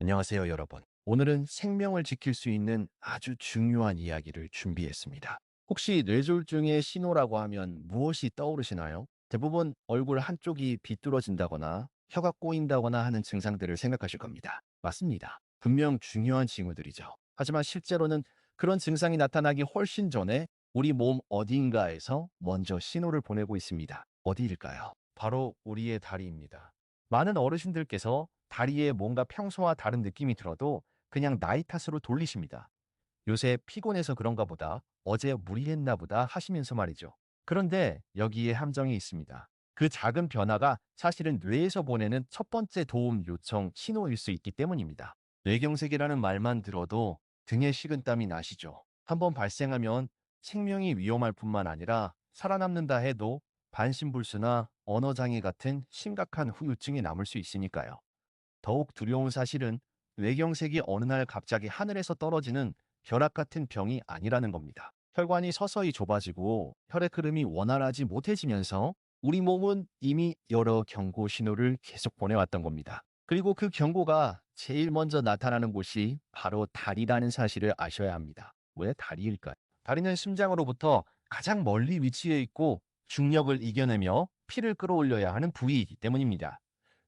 안녕하세요, 여러분. 오늘은 생명을 지킬 수 있는 아주 중요한 이야기를 준비했습니다. 혹시 뇌졸중의 신호라고 하면 무엇이 떠오르시나요? 대부분 얼굴 한쪽이 비뚤어진다거나 혀가 꼬인다거나 하는 증상들을 생각하실 겁니다. 맞습니다. 분명 중요한 징후들이죠. 하지만 실제로는 그런 증상이 나타나기 훨씬 전에 우리 몸 어딘가에서 먼저 신호를 보내고 있습니다. 어디일까요? 바로 우리의 다리입니다. 많은 어르신들께서 다리에 뭔가 평소와 다른 느낌이 들어도 그냥 나이 탓으로 돌리십니다. 요새 피곤해서 그런가 보다, 어제 무리했나 보다 하시면서 말이죠. 그런데 여기에 함정이 있습니다. 그 작은 변화가 사실은 뇌에서 보내는 첫 번째 도움 요청 신호일 수 있기 때문입니다. 뇌경색이라는 말만 들어도 등에 식은땀이 나시죠. 한번 발생하면 생명이 위험할 뿐만 아니라 살아남는다 해도 반신불수나 언어장애 같은 심각한 후유증이 남을 수 있으니까요. 더욱 두려운 사실은 뇌경색이 어느 날 갑자기 하늘에서 떨어지는 벼락 같은 병이 아니라는 겁니다. 혈관이 서서히 좁아지고 혈액 흐름이 원활하지 못해지면서 우리 몸은 이미 여러 경고 신호를 계속 보내왔던 겁니다. 그리고 그 경고가 제일 먼저 나타나는 곳이 바로 다리라는 사실을 아셔야 합니다. 왜 다리일까요? 다리는 심장으로부터 가장 멀리 위치해 있고 중력을 이겨내며 피를 끌어올려야 하는 부위이기 때문입니다.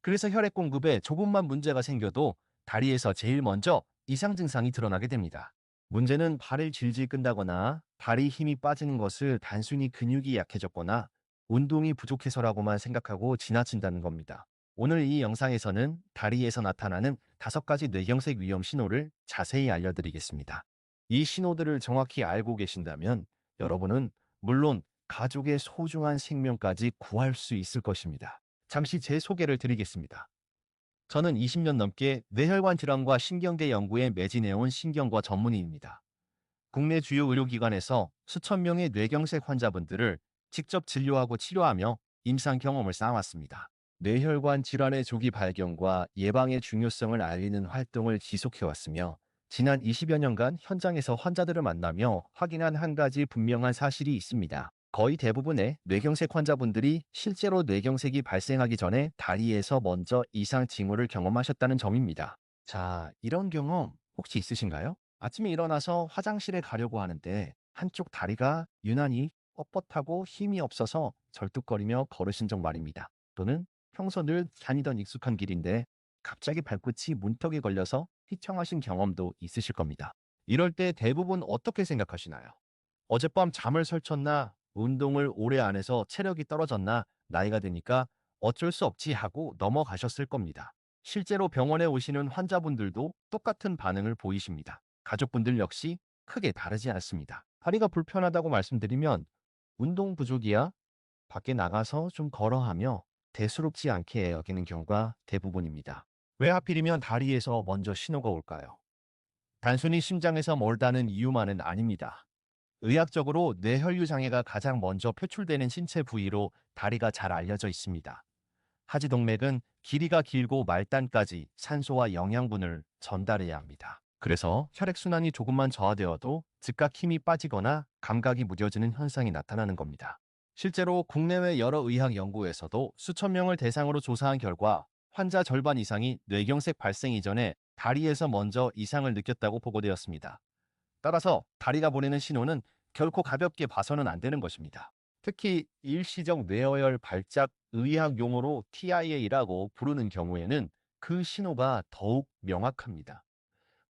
그래서 혈액 공급에 조금만 문제가 생겨도 다리에서 제일 먼저 이상 증상이 드러나게 됩니다. 문제는 발을 질질 끈다거나 발이 힘이 빠지는 것을 단순히 근육이 약해졌거나 운동이 부족해서라고만 생각하고 지나친다는 겁니다. 오늘 이 영상에서는 다리에서 나타나는 다섯 가지 뇌경색 위험 신호를 자세히 알려드리겠습니다. 이 신호들을 정확히 알고 계신다면 여러분은 물론 가족의 소중한 생명까지 구할 수 있을 것입니다. 잠시 제 소개를 드리겠습니다. 저는 20년 넘게 뇌혈관 질환과 신경계 연구에 매진해온 신경과 전문의입니다. 국내 주요 의료기관에서 수천 명의 뇌경색 환자분들을 직접 진료하고 치료하며 임상 경험을 쌓아왔습니다. 뇌혈관 질환의 조기 발견과 예방의 중요성을 알리는 활동을 지속해왔으며 지난 20여 년간 현장에서 환자들을 만나며 확인한 한 가지 분명한 사실이 있습니다. 거의 대부분의 뇌경색 환자분들이 실제로 뇌경색이 발생하기 전에 다리에서 먼저 이상 징후를 경험하셨다는 점입니다. 자, 이런 경험 혹시 있으신가요? 아침에 일어나서 화장실에 가려고 하는데 한쪽 다리가 유난히 뻣뻣하고 힘이 없어서 절뚝거리며 걸으신 적 말입니다. 또는 평소 늘 다니던 익숙한 길인데 갑자기 발끝이 문턱에 걸려서 휘청하신 경험도 있으실 겁니다. 이럴 때 대부분 어떻게 생각하시나요? 어젯밤 잠을 설쳤나 운동을 오래 안 해서 체력이 떨어졌나 나이가 드니까 어쩔 수 없지 하고 넘어가셨을 겁니다. 실제로 병원에 오시는 환자분들도 똑같은 반응을 보이십니다. 가족분들 역시 크게 다르지 않습니다. 다리가 불편하다고 말씀드리면 운동 부족이야 밖에 나가서 좀 걸어 하며 대수롭지 않게 여기는 경우가 대부분입니다. 왜 하필이면 다리에서 먼저 신호가 올까요? 단순히 심장에서 멀다는 이유만은 아닙니다. 의학적으로 뇌혈류 장애가 가장 먼저 표출되는 신체 부위로 다리가 잘 알려져 있습니다. 하지동맥은 길이가 길고 말단까지 산소와 영양분을 전달해야 합니다. 그래서 혈액순환이 조금만 저하되어도 즉각 힘이 빠지거나 감각이 무뎌지는 현상이 나타나는 겁니다. 실제로 국내외 여러 의학 연구에서도 수천 명을 대상으로 조사한 결과 환자 절반 이상이 뇌경색 발생 이전에 다리에서 먼저 이상을 느꼈다고 보고되었습니다. 따라서 다리가 보내는 신호는 결코 가볍게 봐서는 안 되는 것입니다. 특히 일시적 뇌어혈 발작 의학 용어로 TIA라고 부르는 경우에는 그 신호가 더욱 명확합니다.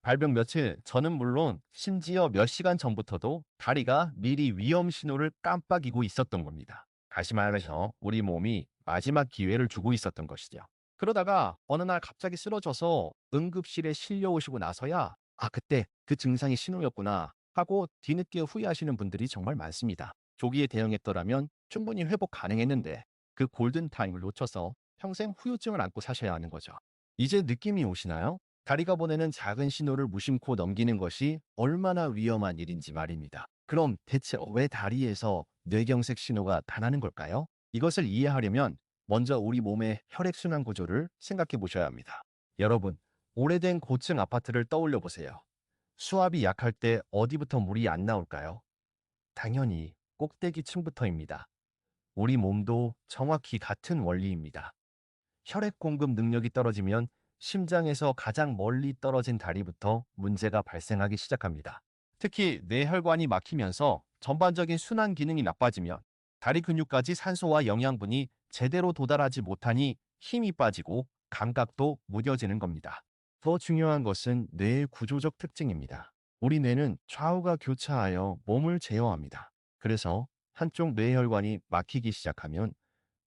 발병 며칠 저는 물론 심지어 몇 시간 전부터도 다리가 미리 위험 신호를 깜빡이고 있었던 겁니다. 다시 말해서 우리 몸이 마지막 기회를 주고 있었던 것이죠. 그러다가 어느 날 갑자기 쓰러져서 응급실에 실려오시고 나서야 아 그때 그 증상이 신호였구나 하고 뒤늦게 후회하시는 분들이 정말 많습니다. 조기에 대응했더라면 충분히 회복 가능했는데 그 골든타임을 놓쳐서 평생 후유증을 안고 사셔야 하는 거죠. 이제 느낌이 오시나요? 다리가 보내는 작은 신호를 무심코 넘기는 것이 얼마나 위험한 일인지 말입니다. 그럼 대체 왜 다리에서 뇌경색 신호가 나타나는 걸까요? 이것을 이해하려면 먼저 우리 몸의 혈액순환 구조를 생각해 보셔야 합니다. 여러분, 오래된 고층 아파트를 떠올려 보세요. 수압이 약할 때 어디부터 물이 안 나올까요? 당연히 꼭대기 층부터입니다. 우리 몸도 정확히 같은 원리입니다. 혈액 공급 능력이 떨어지면 심장에서 가장 멀리 떨어진 다리부터 문제가 발생하기 시작합니다. 특히 뇌혈관이 막히면서 전반적인 순환 기능이 나빠지면 다리 근육까지 산소와 영양분이 제대로 도달하지 못하니 힘이 빠지고 감각도 무뎌지는 겁니다. 더 중요한 것은 뇌의 구조적 특징입니다. 우리 뇌는 좌우가 교차하여 몸을 제어합니다. 그래서 한쪽 뇌혈관이 막히기 시작하면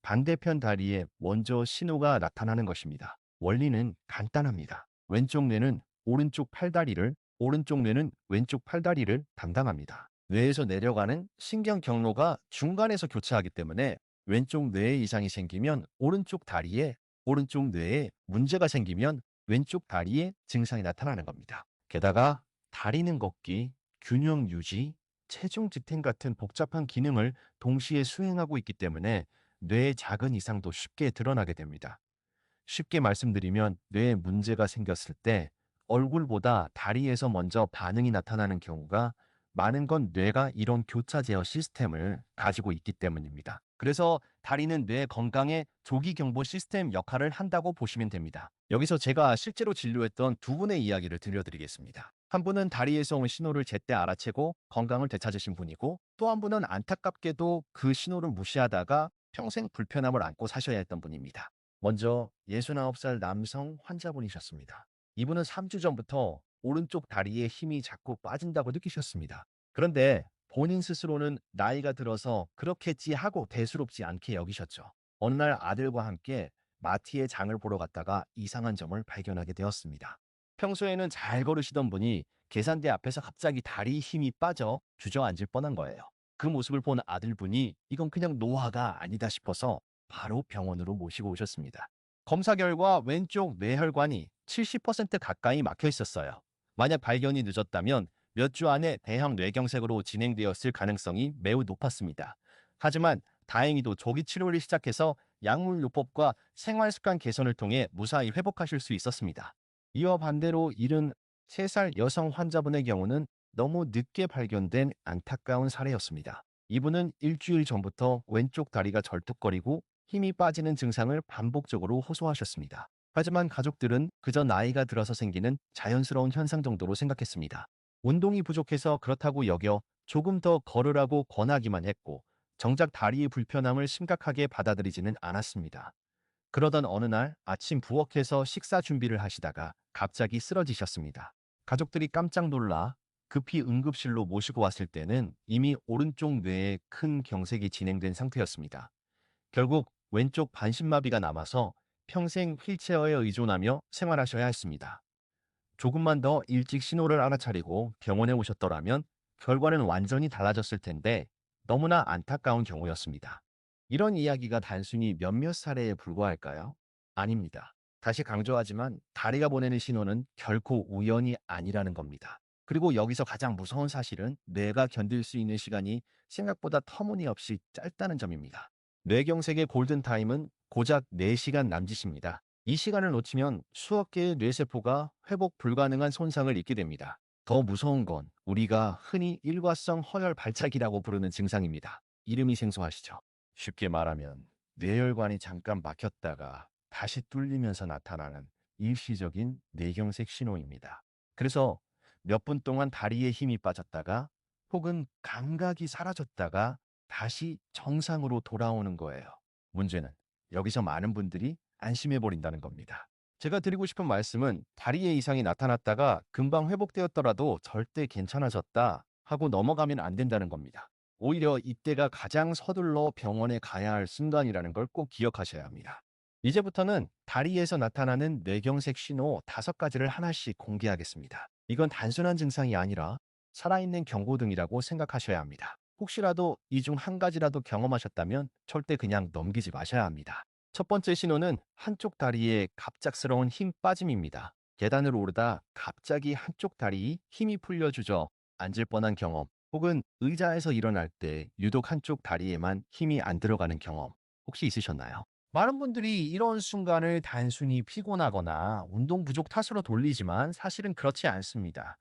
반대편 다리에 먼저 신호가 나타나는 것입니다. 원리는 간단합니다. 왼쪽 뇌는 오른쪽 팔다리를, 오른쪽 뇌는 왼쪽 팔다리를 담당합니다. 뇌에서 내려가는 신경 경로가 중간에서 교차하기 때문에 왼쪽 뇌에 이상이 생기면 오른쪽 다리에, 오른쪽 뇌에 문제가 생기면 왼쪽 다리에 증상이 나타나는 겁니다. 게다가 다리는 걷기, 균형 유지, 체중 지탱 같은 복잡한 기능을 동시에 수행하고 있기 때문에 뇌의 작은 이상도 쉽게 드러나게 됩니다. 쉽게 말씀드리면 뇌에 문제가 생겼을 때 얼굴보다 다리에서 먼저 반응이 나타나는 경우가 많은 건 뇌가 이런 교차 제어 시스템을 가지고 있기 때문입니다. 그래서 다리는 뇌 건강의 조기 경보 시스템 역할을 한다고 보시면 됩니다. 여기서 제가 실제로 진료했던 두 분의 이야기를 들려드리겠습니다. 한 분은 다리에서 온 신호를 제때 알아채고 건강을 되찾으신 분이고 또 한 분은 안타깝게도 그 신호를 무시하다가 평생 불편함을 안고 사셔야 했던 분입니다. 먼저 69살 남성 환자분이셨습니다. 이분은 3주 전부터 오른쪽 다리에 힘이 자꾸 빠진다고 느끼셨습니다. 그런데 본인 스스로는 나이가 들어서 그렇겠지 하고 대수롭지 않게 여기셨죠. 어느 날 아들과 함께 마트에 장을 보러 갔다가 이상한 점을 발견하게 되었습니다. 평소에는 잘 걸으시던 분이 계산대 앞에서 갑자기 다리 힘이 빠져 주저앉을 뻔한 거예요. 그 모습을 본 아들분이 이건 그냥 노화가 아니다 싶어서 바로 병원으로 모시고 오셨습니다. 검사 결과 왼쪽 뇌혈관이 70% 가까이 막혀 있었어요. 만약 발견이 늦었다면 몇 주 안에 대형 뇌경색으로 진행되었을 가능성이 매우 높았습니다. 하지만 다행히도 조기 치료를 시작해서 약물 요법과 생활 습관 개선을 통해 무사히 회복하실 수 있었습니다. 이와 반대로 73살 여성 환자분의 경우는 너무 늦게 발견된 안타까운 사례였습니다. 이분은 일주일 전부터 왼쪽 다리가 절뚝거리고 힘이 빠지는 증상을 반복적으로 호소하셨습니다. 하지만 가족들은 그저 나이가 들어서 생기는 자연스러운 현상 정도로 생각했습니다. 운동이 부족해서 그렇다고 여겨 조금 더 걸으라고 권하기만 했고 정작 다리의 불편함을 심각하게 받아들이지는 않았습니다. 그러던 어느 날 아침 부엌에서 식사 준비를 하시다가 갑자기 쓰러지셨습니다. 가족들이 깜짝 놀라 급히 응급실로 모시고 왔을 때는 이미 오른쪽 뇌에 큰 경색이 진행된 상태였습니다. 결국 왼쪽 반신마비가 남아서 평생 휠체어에 의존하며 생활하셔야 했습니다. 조금만 더 일찍 신호를 알아차리고 병원에 오셨더라면 결과는 완전히 달라졌을 텐데 너무나 안타까운 경우였습니다. 이런 이야기가 단순히 몇몇 사례에 불과할까요? 아닙니다. 다시 강조하지만 다리가 보내는 신호는 결코 우연이 아니라는 겁니다. 그리고 여기서 가장 무서운 사실은 뇌가 견딜 수 있는 시간이 생각보다 터무니없이 짧다는 점입니다. 뇌경색의 골든타임은 고작 4시간 남짓입니다. 이 시간을 놓치면 수억 개의 뇌세포가 회복 불가능한 손상을 입게 됩니다. 더 무서운 건 우리가 흔히 일과성 허혈 발작이라고 부르는 증상입니다. 이름이 생소하시죠? 쉽게 말하면 뇌혈관이 잠깐 막혔다가 다시 뚫리면서 나타나는 일시적인 뇌경색 신호입니다. 그래서 몇 분 동안 다리에 힘이 빠졌다가 혹은 감각이 사라졌다가 다시 정상으로 돌아오는 거예요. 문제는 여기서 많은 분들이 안심해 버린다는 겁니다. 제가 드리고 싶은 말씀은 다리에 이상이 나타났다가 금방 회복되었더라도 절대 괜찮아졌다 하고 넘어가면 안 된다는 겁니다. 오히려 이때가 가장 서둘러 병원에 가야 할 순간이라는 걸 꼭 기억하셔야 합니다. 이제부터는 다리에서 나타나는 뇌경색 신호 다섯 가지를 하나씩 공개하겠습니다. 이건 단순한 증상이 아니라 살아있는 경고등이라고 생각하셔야 합니다. 혹시라도 이 중 한 가지라도 경험하셨다면 절대 그냥 넘기지 마셔야 합니다. 첫 번째 신호는 한쪽 다리에 갑작스러운 힘 빠짐입니다. 계단을 오르다 갑자기 한쪽 다리 힘이 풀려 주저 앉을 뻔한 경험, 혹은 의자에서 일어날 때 유독 한쪽 다리에만 힘이 안 들어가는 경험 혹시 있으셨나요? 많은 분들이 이런 순간을 단순히 피곤하거나 운동 부족 탓으로 돌리지만 사실은 그렇지 않습니다.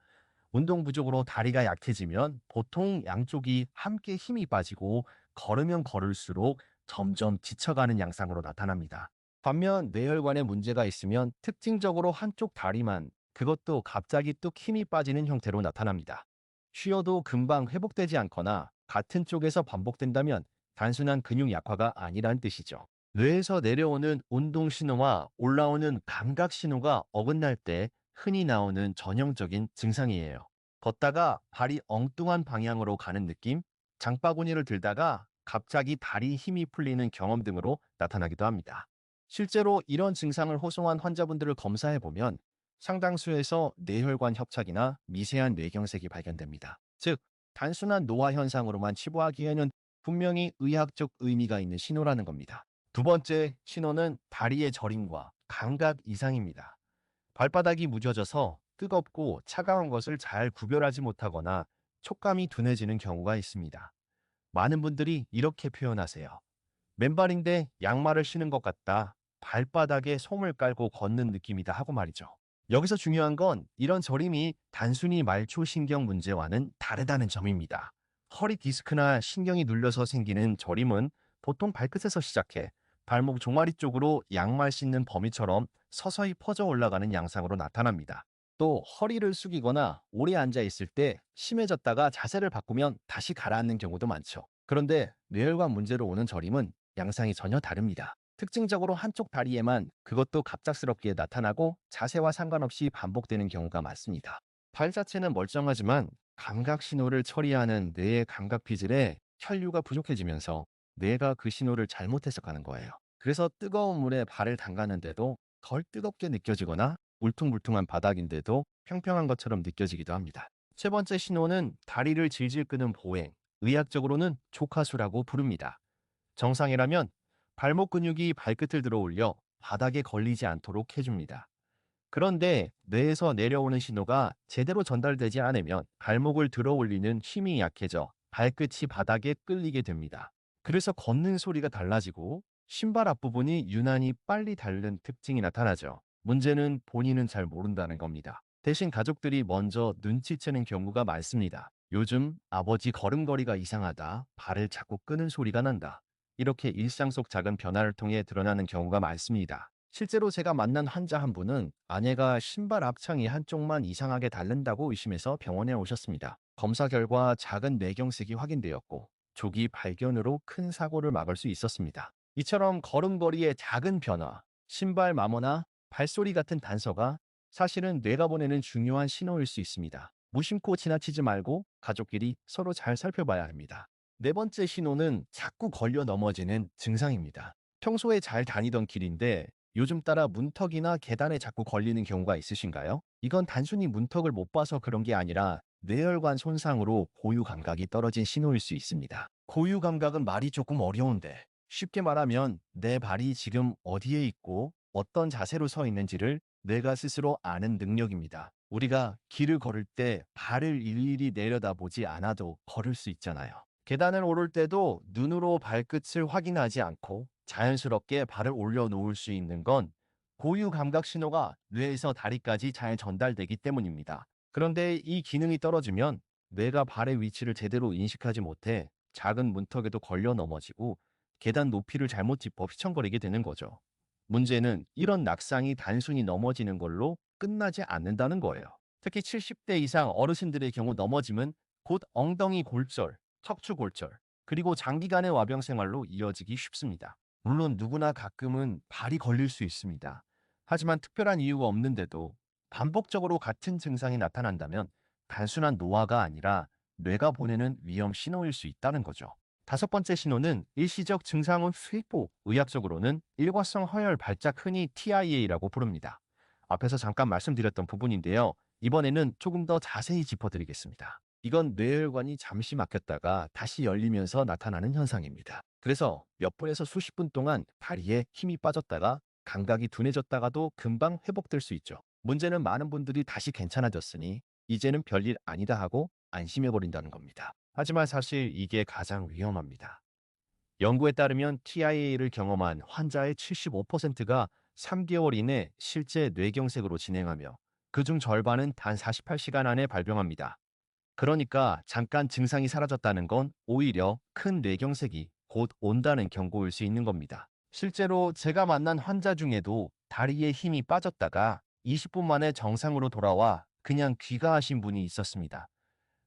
운동 부족으로 다리가 약해지면 보통 양쪽이 함께 힘이 빠지고 걸으면 걸을수록 점점 지쳐가는 양상으로 나타납니다. 반면 뇌혈관에 문제가 있으면 특징적으로 한쪽 다리만 그것도 갑자기 뚝 힘이 빠지는 형태로 나타납니다. 쉬어도 금방 회복되지 않거나 같은 쪽에서 반복된다면 단순한 근육 약화가 아니란 뜻이죠. 뇌에서 내려오는 운동 신호와 올라오는 감각 신호가 어긋날 때 흔히 나오는 전형적인 증상이에요. 걷다가 발이 엉뚱한 방향으로 가는 느낌, 장바구니를 들다가 갑자기 다리 힘이 풀리는 경험 등으로 나타나기도 합니다. 실제로 이런 증상을 호소한 환자분들을 검사해 보면 상당수에서 뇌혈관 협착이나 미세한 뇌경색이 발견됩니다. 즉, 단순한 노화 현상으로만 치부하기에는 분명히 의학적 의미가 있는 신호라는 겁니다. 두 번째 신호는 다리의 저림과 감각 이상입니다. 발바닥이 무뎌져서 뜨겁고 차가운 것을 잘 구별하지 못하거나 촉감이 둔해지는 경우가 있습니다. 많은 분들이 이렇게 표현하세요. 맨발인데 양말을 신은 것 같다. 발바닥에 솜을 깔고 걷는 느낌이다 하고 말이죠. 여기서 중요한 건 이런 저림이 단순히 말초신경 문제와는 다르다는 점입니다. 허리 디스크나 신경이 눌려서 생기는 저림은 보통 발끝에서 시작해 발목 종아리 쪽으로 양말 신는 범위처럼 서서히 퍼져 올라가는 양상으로 나타납니다. 또 허리를 숙이거나 오래 앉아 있을 때 심해졌다가 자세를 바꾸면 다시 가라앉는 경우도 많죠. 그런데 뇌혈관 문제로 오는 저림은 양상이 전혀 다릅니다. 특징적으로 한쪽 다리에만 그것도 갑작스럽게 나타나고 자세와 상관없이 반복되는 경우가 많습니다. 발 자체는 멀쩡하지만 감각 신호를 처리하는 뇌의 감각 피질에 혈류가 부족해지면서 뇌가 그 신호를 잘못 해석하는 거예요. 그래서 뜨거운 물에 발을 담갔는데도 덜 뜨겁게 느껴지거나 울퉁불퉁한 바닥인데도 평평한 것처럼 느껴지기도 합니다. 세 번째 신호는 다리를 질질 끄는 보행, 의학적으로는 조카수라고 부릅니다. 정상이라면 발목 근육이 발끝을 들어 올려 바닥에 걸리지 않도록 해줍니다. 그런데 뇌에서 내려오는 신호가 제대로 전달되지 않으면 발목을 들어 올리는 힘이 약해져 발끝이 바닥에 끌리게 됩니다. 그래서 걷는 소리가 달라지고 신발 앞부분이 유난히 빨리 닳는 특징이 나타나죠. 문제는 본인은 잘 모른다는 겁니다. 대신 가족들이 먼저 눈치채는 경우가 많습니다. 요즘 아버지 걸음걸이가 이상하다. 발을 자꾸 끄는 소리가 난다. 이렇게 일상 속 작은 변화를 통해 드러나는 경우가 많습니다. 실제로 제가 만난 환자 한 분은 아내가 신발 앞창이 한쪽만 이상하게 닳는다고 의심해서 병원에 오셨습니다. 검사 결과 작은 뇌경색이 확인되었고 조기 발견으로 큰 사고를 막을 수 있었습니다. 이처럼 걸음걸이의 작은 변화, 신발 마모나 발소리 같은 단서가 사실은 뇌가 보내는 중요한 신호일 수 있습니다. 무심코 지나치지 말고 가족끼리 서로 잘 살펴봐야 합니다. 네 번째 신호는 자꾸 걸려 넘어지는 증상입니다. 평소에 잘 다니던 길인데 요즘 따라 문턱이나 계단에 자꾸 걸리는 경우가 있으신가요? 이건 단순히 문턱을 못 봐서 그런 게 아니라 뇌혈관 손상으로 고유 감각이 떨어진 신호일 수 있습니다. 고유 감각은 말이 조금 어려운데 쉽게 말하면 내 발이 지금 어디에 있고 어떤 자세로 서 있는지를 뇌가 스스로 아는 능력입니다. 우리가 길을 걸을 때 발을 일일이 내려다보지 않아도 걸을 수 있잖아요. 계단을 오를 때도 눈으로 발끝을 확인하지 않고 자연스럽게 발을 올려놓을 수 있는 건 고유 감각 신호가 뇌에서 다리까지 잘 전달되기 때문입니다. 그런데 이 기능이 떨어지면 뇌가 발의 위치를 제대로 인식하지 못해 작은 문턱에도 걸려 넘어지고 계단 높이를 잘못 짚어 휘청거리게 되는 거죠. 문제는 이런 낙상이 단순히 넘어지는 걸로 끝나지 않는다는 거예요. 특히 70대 이상 어르신들의 경우 넘어짐은 곧 엉덩이 골절, 척추 골절, 그리고 장기간의 와병 생활로 이어지기 쉽습니다. 물론 누구나 가끔은 발이 걸릴 수 있습니다. 하지만 특별한 이유가 없는데도 반복적으로 같은 증상이 나타난다면 단순한 노화가 아니라 뇌가 보내는 위험 신호일 수 있다는 거죠. 다섯 번째 신호는 일시적 증상은 수익보, 의학적으로는 일과성 허혈 발작 흔히 TIA라고 부릅니다. 앞에서 잠깐 말씀드렸던 부분인데요. 이번에는 조금 더 자세히 짚어드리겠습니다. 이건 뇌혈관이 잠시 막혔다가 다시 열리면서 나타나는 현상입니다. 그래서 몇 분에서 수십 분 동안 다리에 힘이 빠졌다가 감각이 둔해졌다가도 금방 회복될 수 있죠. 문제는 많은 분들이 다시 괜찮아졌으니 이제는 별일 아니다 하고 안심해버린다는 겁니다. 하지만 사실 이게 가장 위험합니다. 연구에 따르면 TIA를 경험한 환자의 75%가 3개월 이내 실제 뇌경색으로 진행하며 그중 절반은 단 48시간 안에 발병합니다. 그러니까 잠깐 증상이 사라졌다는 건 오히려 큰 뇌경색이 곧 온다는 경고일 수 있는 겁니다. 실제로 제가 만난 환자 중에도 다리에 힘이 빠졌다가 20분 만에 정상으로 돌아와 그냥 귀가하신 분이 있었습니다.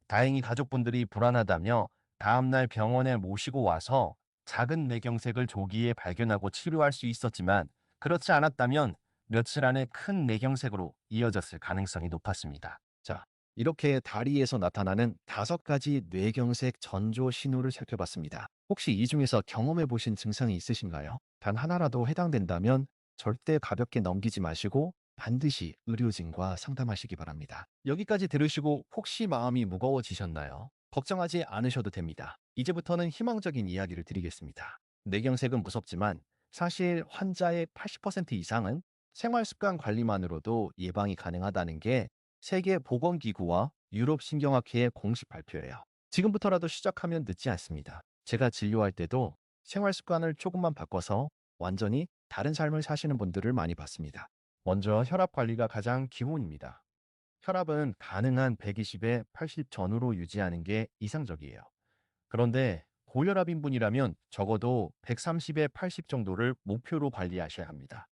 다행히 가족분들이 불안하다며 다음날 병원에 모시고 와서 작은 뇌경색을 조기에 발견하고 치료할 수 있었지만 그렇지 않았다면 며칠 안에 큰 뇌경색으로 이어졌을 가능성이 높았습니다. 자, 이렇게 다리에서 나타나는 다섯 가지 뇌경색 전조 신호를 살펴봤습니다. 혹시 이 중에서 경험해 보신 증상이 있으신가요? 단 하나라도 해당된다면 절대 가볍게 넘기지 마시고 반드시 의료진과 상담하시기 바랍니다. 여기까지 들으시고 혹시 마음이 무거워지셨나요? 걱정하지 않으셔도 됩니다. 이제부터는 희망적인 이야기를 드리겠습니다. 뇌경색은 무섭지만 사실 환자의 80% 이상은 생활습관 관리만으로도 예방이 가능하다는 게 세계보건기구와 유럽신경학회의 공식 발표예요. 지금부터라도 시작하면 늦지 않습니다. 제가 진료할 때도 생활습관을 조금만 바꿔서 완전히 다른 삶을 사시는 분들을 많이 봤습니다. 먼저 혈압 관리가 가장 기본입니다. 혈압은 가능한 120에 80 전후로 유지하는 게 이상적이에요. 그런데 고혈압인 분이라면 적어도 130에 80 정도를 목표로 관리하셔야 합니다.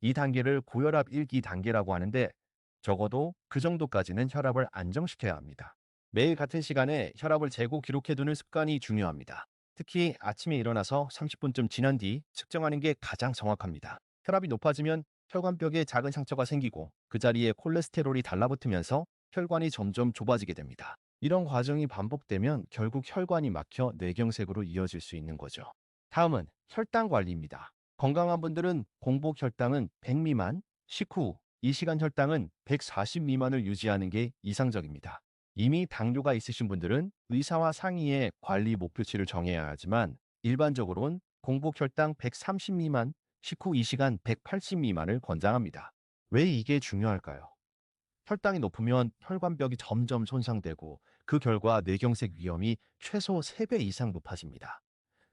이 단계를 고혈압 1기 단계라고 하는데 적어도 그 정도까지는 혈압을 안정시켜야 합니다. 매일 같은 시간에 혈압을 재고 기록해두는 습관이 중요합니다. 특히 아침에 일어나서 30분쯤 지난 뒤 측정하는 게 가장 정확합니다. 혈압이 높아지면 혈관벽에 작은 상처가 생기고 그 자리에 콜레스테롤이 달라붙으면서 혈관이 점점 좁아지게 됩니다. 이런 과정이 반복되면 결국 혈관이 막혀 뇌경색으로 이어질 수 있는 거죠. 다음은 혈당 관리입니다. 건강한 분들은 공복 혈당은 100 미만, 식후 이 시간 혈당은 140 미만을 유지하는 게 이상적입니다. 이미 당뇨가 있으신 분들은 의사와 상의해 관리 목표치를 정해야 하지만 일반적으로는 공복 혈당 130 미만, 식후 2시간 180 미만을 권장합니다. 왜 이게 중요할까요? 혈당이 높으면 혈관벽이 점점 손상되고 그 결과 뇌경색 위험이 최소 3배 이상 높아집니다.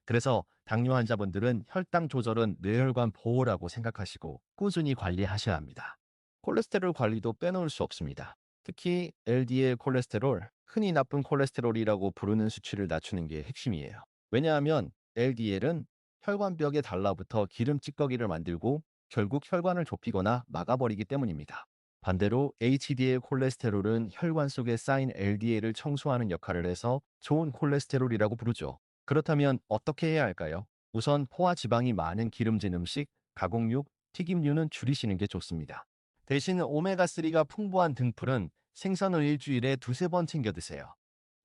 그래서 당뇨 환자분들은 혈당 조절은 뇌혈관 보호라고 생각하시고 꾸준히 관리하셔야 합니다. 콜레스테롤 관리도 빼놓을 수 없습니다. 특히 LDL 콜레스테롤, 흔히 나쁜 콜레스테롤이라고 부르는 수치를 낮추는 게 핵심이에요. 왜냐하면 LDL은 혈관벽에 달라붙어 기름 찌꺼기를 만들고 결국 혈관을 좁히거나 막아버리기 때문입니다. 반대로 HDL 콜레스테롤은 혈관 속에 쌓인 LDL을 청소하는 역할을 해서 좋은 콜레스테롤이라고 부르죠. 그렇다면 어떻게 해야 할까요? 우선 포화 지방이 많은 기름진 음식, 가공육, 튀김류는 줄이시는 게 좋습니다. 대신 오메가3가 풍부한 등풀은 생선을 일주일에 두세 번 챙겨 드세요.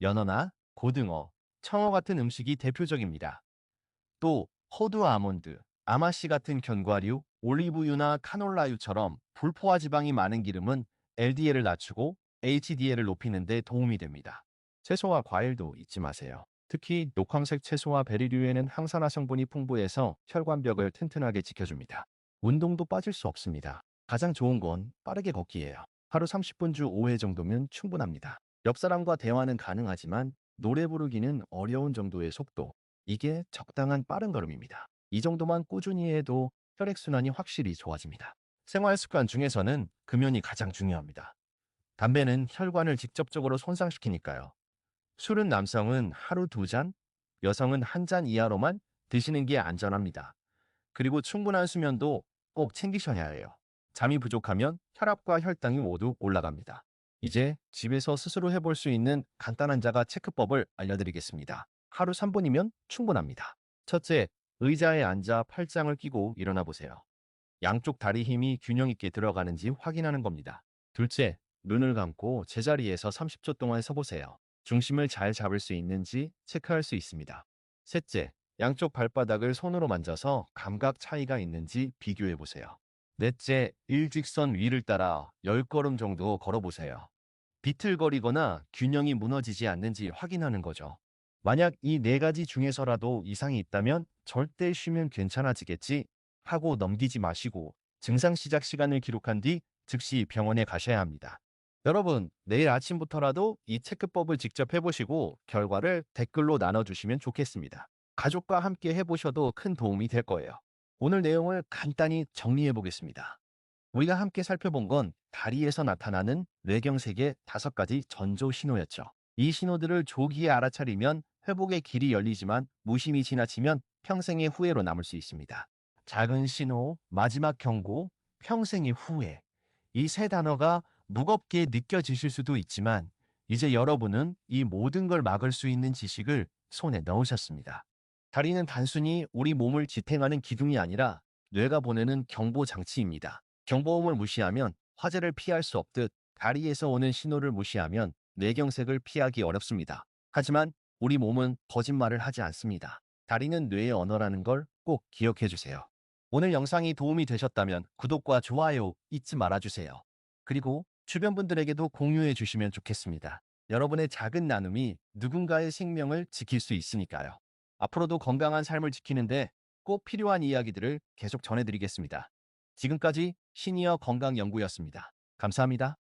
연어나 고등어, 청어 같은 음식이 대표적입니다. 또 호두 아몬드, 아마씨 같은 견과류, 올리브유나 카놀라유처럼 불포화 지방이 많은 기름은 LDL을 낮추고 HDL을 높이는 데 도움이 됩니다. 채소와 과일도 잊지 마세요. 특히 녹황색 채소와 베리류에는 항산화 성분이 풍부해서 혈관벽을 튼튼하게 지켜줍니다. 운동도 빠질 수 없습니다. 가장 좋은 건 빠르게 걷기예요. 하루 30분 주 5회 정도면 충분합니다. 옆 사람과 대화는 가능하지만 노래 부르기는 어려운 정도의 속도. 이게 적당한 빠른 걸음입니다. 이 정도만 꾸준히 해도 혈액순환이 확실히 좋아집니다. 생활 습관 중에서는 금연이 가장 중요합니다. 담배는 혈관을 직접적으로 손상시키니까요. 술은 남성은 하루 두 잔, 여성은 한 잔 이하로만 드시는 게 안전합니다. 그리고 충분한 수면도 꼭 챙기셔야 해요. 잠이 부족하면 혈압과 혈당이 모두 올라갑니다. 이제 집에서 스스로 해볼 수 있는 간단한 자가 체크법을 알려드리겠습니다. 하루 3분이면 충분합니다. 첫째, 의자에 앉아 팔짱을 끼고 일어나 보세요. 양쪽 다리 힘이 균형 있게 들어가는지 확인하는 겁니다. 둘째, 눈을 감고 제자리에서 30초 동안 서보세요. 중심을 잘 잡을 수 있는지 체크할 수 있습니다. 셋째, 양쪽 발바닥을 손으로 만져서 감각 차이가 있는지 비교해 보세요. 넷째, 일직선 위를 따라 10걸음 정도 걸어보세요. 비틀거리거나 균형이 무너지지 않는지 확인하는 거죠. 만약 이 네 가지 중에서라도 이상이 있다면 절대 쉬면 괜찮아지겠지 하고 넘기지 마시고 증상 시작 시간을 기록한 뒤 즉시 병원에 가셔야 합니다. 여러분, 내일 아침부터라도 이 체크법을 직접 해보시고 결과를 댓글로 나눠주시면 좋겠습니다. 가족과 함께 해보셔도 큰 도움이 될 거예요. 오늘 내용을 간단히 정리해 보겠습니다. 우리가 함께 살펴본 건 다리에서 나타나는 뇌경색의 다섯 가지 전조 신호였죠. 이 신호들을 조기에 알아차리면 회복의 길이 열리지만 무심히 지나치면 평생의 후회로 남을 수 있습니다. 작은 신호, 마지막 경고, 평생의 후회. 이 세 단어가 무겁게 느껴지실 수도 있지만 이제 여러분은 이 모든 걸 막을 수 있는 지식을 손에 넣으셨습니다. 다리는 단순히 우리 몸을 지탱하는 기둥이 아니라 뇌가 보내는 경보 장치입니다. 경보음을 무시하면 화재를 피할 수 없듯 다리에서 오는 신호를 무시하면 뇌경색을 피하기 어렵습니다. 하지만 우리 몸은 거짓말을 하지 않습니다. 다리는 뇌의 언어라는 걸 꼭 기억해 주세요. 오늘 영상이 도움이 되셨다면 구독과 좋아요 잊지 말아주세요. 그리고 주변 분들에게도 공유해 주시면 좋겠습니다. 여러분의 작은 나눔이 누군가의 생명을 지킬 수 있으니까요. 앞으로도 건강한 삶을 지키는데 꼭 필요한 이야기들을 계속 전해드리겠습니다. 지금까지 시니어 건강연구였습니다. 감사합니다.